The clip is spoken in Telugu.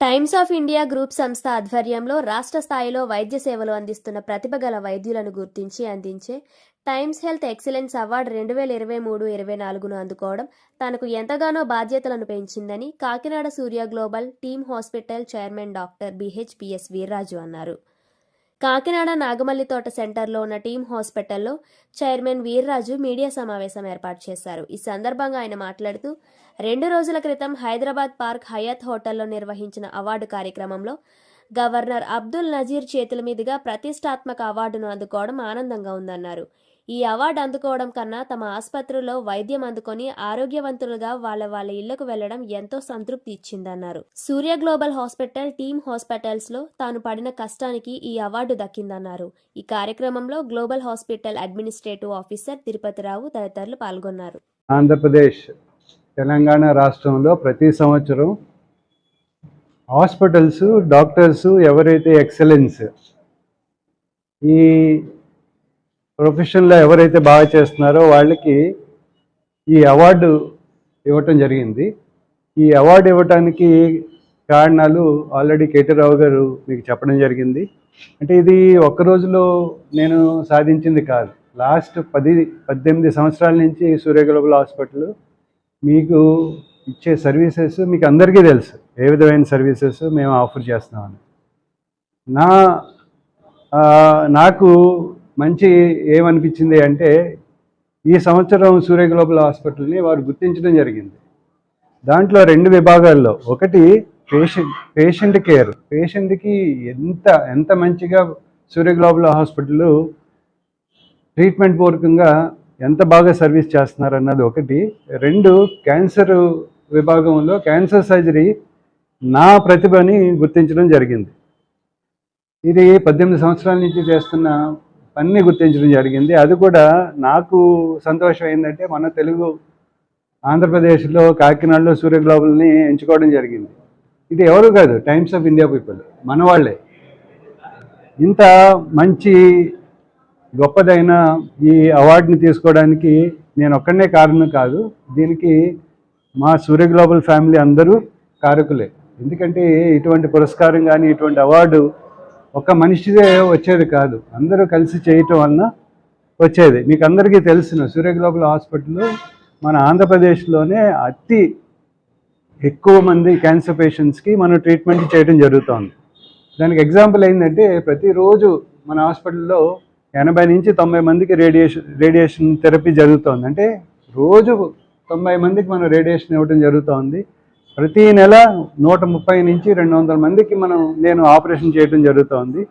టైమ్స్ ఆఫ్ ఇండియా గ్రూప్ సంస్థ ఆధ్వర్యంలో రాష్ట్ర స్థాయిలో వైద్య సేవలు అందిస్తున్న ప్రతిభ గల వైద్యులను గుర్తించి అందించే టైమ్స్ హెల్త్ ఎక్సలెన్స్ అవార్డు రెండు వేల ఇరవై మూడు ఇరవై నాలుగును అందుకోవడం తనకు ఎంతగానో బాధ్యతలను పెంచిందని Kakinada Surya global team hospital chairman doctor B H P S Veerraju అన్నారు. కాకినాడ నాగమల్లి తోట సెంటర్లో ఉన్న టీం హాస్పిటల్లో చైర్మన్ వీర్రాజు మీడియా సమావేశం ఏర్పాటు చేశారు. ఈ సందర్భంగా ఆయన మాట్లాడుతూ రెండు రోజుల క్రితం హైదరాబాద్ పార్క్ హయత్ హోటల్లో నిర్వహించిన అవార్డు కార్యక్రమంలో గవర్నర్ అబ్దుల్ నజీర్ చేతుల మీదుగా ప్రతిష్టాత్మక అవార్డును అందుకోవడం ఆనందంగా ఉందన్నారు. ఈ అవార్డు అందుకోవడం కన్నా తమ ఆసుపత్రిలో వైద్యం అందుకొని ఆరోగ్యవంతులుగా వాళ్ళ వాళ్ళ ఇళ్ళకు వెళ్ళడం ఎంతో సంతృప్తి ఇచ్చిందన్నారు. సూర్య గ్లోబల్ హాస్పిటల్ టీమ్ హాస్పిటల్స్లో తాను పడిన కష్టానికి ఈ అవార్డు దక్కిందన్నారు. ఈ కార్యక్రమంలో global hospital administrative officer Tirupathi Rao తదితరులు పాల్గొన్నారు. ఆంధ్రప్రదేశ్ తెలంగాణ రాష్ట్రంలో ప్రతి సంవత్సరం హాస్పిటల్స్ డాక్టర్స్ ఎవరైతే ఎక్సలెన్స్ ఈ ప్రొఫెషన్లో ఎవరైతే బాగా చేస్తున్నారో వాళ్ళకి ఈ అవార్డు ఇవ్వటం జరిగింది. ఈ అవార్డు ఇవ్వటానికి కారణాలు ఆల్రెడీ కేటీరావు గారు మీకు చెప్పడం జరిగింది. అంటే ఇది ఒక్క రోజులో నేను సాధించింది కాదు. లాస్ట్ పది పద్దెనిమిది సంవత్సరాల నుంచి సూర్య గ్లోబల్ హాస్పిటల్ మీకు ఇచ్చే సర్వీసెస్ మీకు అందరికీ తెలుసు. ఏ విధమైన సర్వీసెస్ మేము ఆఫర్ చేస్తున్నామని. నా నాకు మంచి ఏమనిపించింది అంటే ఈ సంవత్సరం సూర్య గ్లోబల్ హాస్పిటల్ని వారు గుర్తించడం జరిగింది. దాంట్లో రెండు విభాగాల్లో ఒకటి పేషెంట్ పేషెంట్ కేర్. పేషెంట్కి ఎంత ఎంత మంచిగా సూర్య గ్లోబల్ హాస్పిటల్ ట్రీట్మెంట్ పూర్వకంగా ఎంత బాగా సర్వీస్ చేస్తున్నారు అన్నది ఒకటి. రెండు క్యాన్సర్ విభాగంలో క్యాన్సర్ సర్జరీ నా ప్రతిభని గుర్తించడం జరిగింది. ఇది పద్దెనిమిది సంవత్సరాల నుంచి చేస్తున్న పని గుర్తించడం జరిగింది. అది కూడా నాకు సంతోషం ఏంటంటే మన తెలుగు ఆంధ్రప్రదేశ్లో కాకినాడలో సూర్య గ్లోబల్ని ఎంచుకోవడం జరిగింది. ఇది ఎవరు కాదు టైమ్స్ ఆఫ్ ఇండియా పీపుల్ మన వాళ్ళే. ఇంత మంచి గొప్పదైన ఈ అవార్డుని తీసుకోవడానికి నేను ఒక్కడనే కారణం కాదు దీనికి మా సూర్య గ్లోబల్ ఫ్యామిలీ అందరూ కారకులే. ఎందుకంటే ఇటువంటి పురస్కారం కానీ ఇటువంటి అవార్డు ఒక మనిషిదే వచ్చేది కాదు. అందరూ కలిసి చేయటం వలన వచ్చేది. మీకు అందరికీ తెలిసిన సూర్య గ్లోబల్ హాస్పిటల్ మన ఆంధ్రప్రదేశ్లోనే అతి ఎక్కువ మంది క్యాన్సర్ పేషెంట్స్కి మనం ట్రీట్మెంట్ చేయడం జరుగుతోంది. దానికి ఎగ్జాంపుల్ ఏంటంటే ప్రతిరోజు మన హాస్పిటల్లో ఎనభై నుంచి తొంభై మందికి రేడియేషన్ రేడియేషన్ థెరపీ జరుగుతోంది. అంటే రోజు తొంభై మందికి మనం రేడియేషన్ ఇవ్వడం జరుగుతోంది. ప్రతి నెల నూట ముప్పై నుంచి రెండు వందల మందికి మనం నేను ఆపరేషన్ చేయడం జరుగుతోంది.